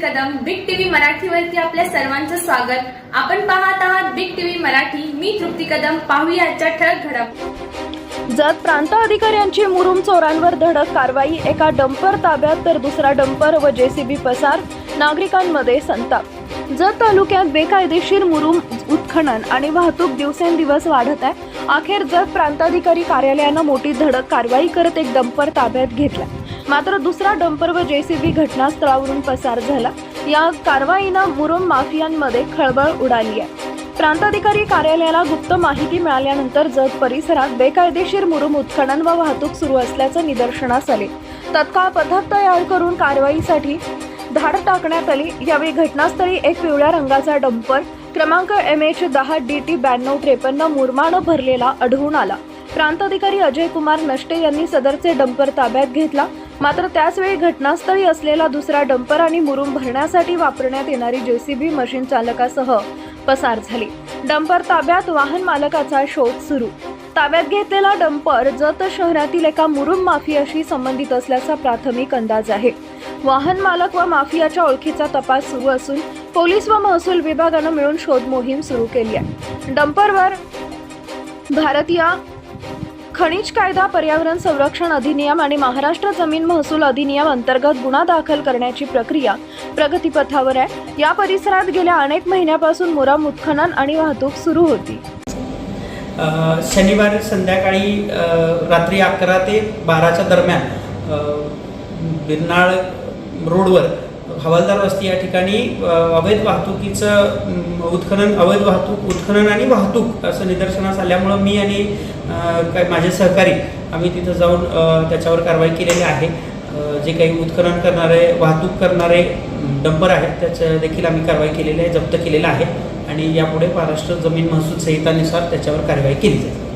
मराठीवरती आपल्या सर्वांचं स्वागत. आपण पाहत आहात बिग टीव्ही मराठी. मी तृप्ती कदम. पाहूया आजच्या ठळक घडप जत प्रांत अधिकाऱ्यांची मुरुम चोरांवर धडक कारवाई एका डंपर ताब्यात तर दुसरा डंपर व जेसीबी पसार नागरिकांमध्ये संताप. जत तालुक्यात बेकायदेशीर मुरुम उत्खनन आणि वाहतूक दिवसेंदिवस वाढत आहे अखेर जत प्रांताधिकारी कार्यालयानं मोठी धडक कारवाई करत एक डंपर ताब्यात घेतला. मात्र दुसरा डंपर व जेसीबी घटनास्थळावरून पसार झाला. या कारवाईनं मुरुम माफियांमध्ये खळबळ उडाली आहे. प्रांताधिकारी कार्यालयाला गुप्त माहिती मिळाल्यानंतर जत परिसरात बेकायदेशीर मुरुम उत्खनन व वाहतूक सुरू असल्याचं निदर्शनास आले. तत्काळ पथक तयार करून कारवाईसाठी धाड टाकण्यात आली. यावेळी घटनास्थळी एक पिवळ्या रंगाचा डंपर क्रमांक एम एच दहा डी टी ब्याण्णव त्रेपन्न मुरमानं भरलेला आढळून आला. प्रांताधिकारी अजय कुमार नष्टे यांनी सदरचे डंपर ताब्यात घेतला. मात्र त्याचवेळी घटनास्थळी असलेला दुसरा डंपर आणि मुरुम भरण्यासाठी वापरण्यात येणारी जेसीबी मशीन चालकासह पसार झाली. डंपर ताब्यात वाहन मालकाचा शोध सुरू. ताब्यात घेतलेला डंपर जत शहरातील एका मुरुम माफियाशी संबंधित असल्याचा प्राथमिक अंदाज आहे. वाहन मालक व माफियाच्या ओळखीचा तपास सुरू असून पोलीस व महसूल विभागानं मिळून शोध मोहीम सुरू केली आहे. डंपरवर भारतीय खनिज कायदा पर्यावरण संरक्षण अधिनियम आणि महाराष्ट्र जमीन महसूल अधिनियम अंतर्गत गुन्हा दाखल करण्याची प्रक्रिया प्रगतीपथावर आहे. या परिसरात गेल्या अनेक महिन्यापासून मुरम उत्खनन आणि वाहतूक सुरू होती. शनिवार संध्याकाळी रात्री अकरा ते बाराच्या दरम्यान बिरनाळ रोडवर हवालदार वस्ती या ठिकाणी अवैध वाहतुकीचं उत्खनन अवैध वाहतूक उत्खनन आणि वाहतूक असं निदर्शनास आल्यामुळं मी आणि काय माझे सहकारी आम्ही तिथं जाऊन त्याच्यावर कारवाई केलेली आहे. जे काही उत्खनन करणारे वाहतूक करणारे डंपर आहेत त्याचं देखील आम्ही कारवाई केलेली आहे जप्त केलेलं आहे. आणि यापुढे महाराष्ट्र जमीन महसूल संहितानुसार त्याच्यावर कारवाई केली जाईल.